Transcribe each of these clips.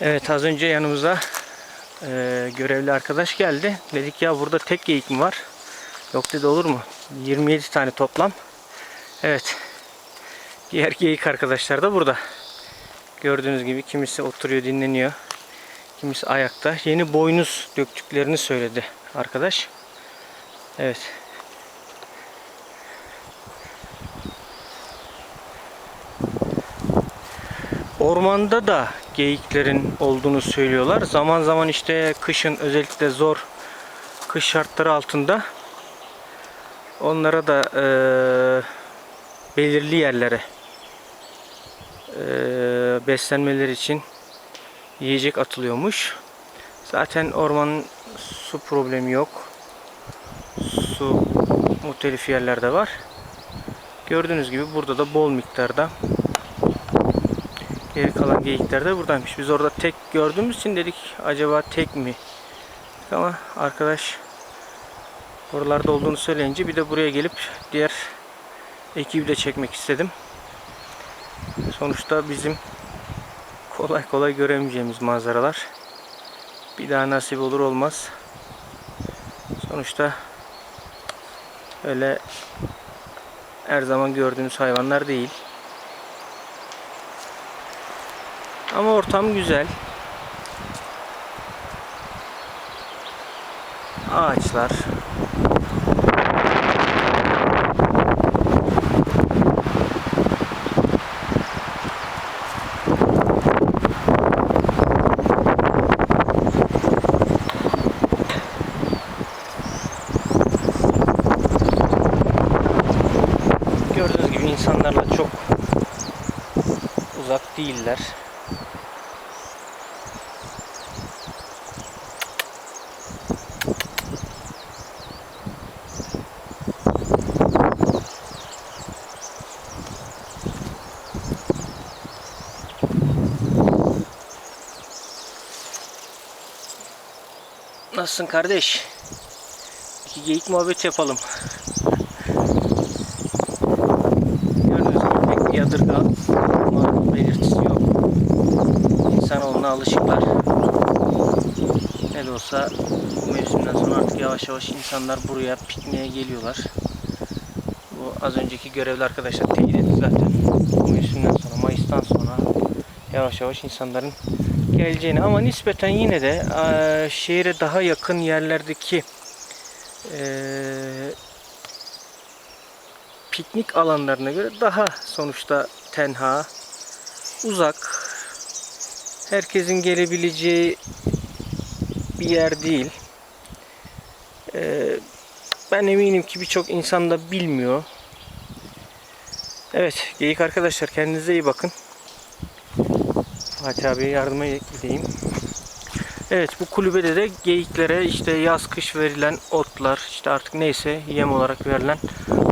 Evet az önce yanımıza e, görevli arkadaş geldi. Dedik ya burada tek geyik mi var? Yok dedi olur mu? 27 tane toplam. Evet. Diğer geyik arkadaşlar da burada. Gördüğünüz gibi kimisi oturuyor dinleniyor. Kimisi ayakta. Yeni boynuz döktüklerini söyledi arkadaş. Evet. Ormanda da geyiklerin olduğunu söylüyorlar. Zaman zaman işte kışın özellikle zor kış şartları altında onlara da eee, belirli yerlere eee, beslenmeleri için yiyecek atılıyormuş. Zaten ormanın su problemi yok. Su muhtelif yerlerde var. Gördüğünüz gibi burada da bol miktarda Geri kalan geyikler de buradaymış. Biz orada tek gördüğümüz için dedik acaba tek mi? Ama arkadaş buralarda olduğunu söyleyince bir de buraya gelip diğer ekibi de çekmek istedim. Sonuçta bizim kolay kolay göremeyeceğimiz manzaralar. Bir daha nasip olur olmaz. Sonuçta öyle her zaman gördüğümüz hayvanlar değil. Ama ortam güzel. Ağaçlar. Gördüğünüz gibi insanlarla çok uzak değiller. Nasılsın kardeş? İki geyik muhabbet yapalım. Gördüğünüz gibi pek bir yadırgama belirtisi yok. İnsanoğluna alışıklar. Ne de olsa bu mevsimden sonra artık yavaş yavaş insanlar buraya pikniğe geliyorlar. Bu az önceki görevli arkadaşlar teyit etti zaten. Bu mevsimden sonra, Mayıs'tan sonra yavaş yavaş insanların geleceğini ama nispeten yine de eee, şehre daha yakın yerlerdeki eee, piknik alanlarına göre daha sonuçta tenha, uzak, herkesin gelebileceği bir yer değil. Eee, ben eminim ki birçok insan da bilmiyor. Evet, geyik arkadaşlar kendinize iyi bakın. Fatih abiye yardıma gideyim. Evet bu kulübede de geyiklere işte yaz kış verilen otlar işte artık neyse yem olarak verilen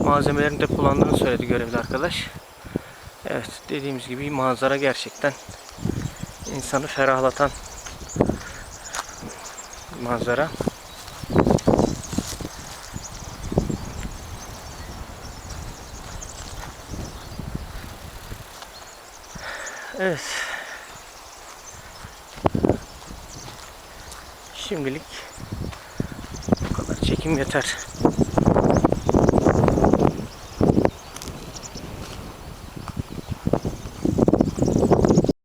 malzemelerin de kullandığını söyledi görevli arkadaş. Evet dediğimiz gibi manzara gerçekten insanı ferahlatan manzara. Evet. Şimdilik bu kadar çekim yeter.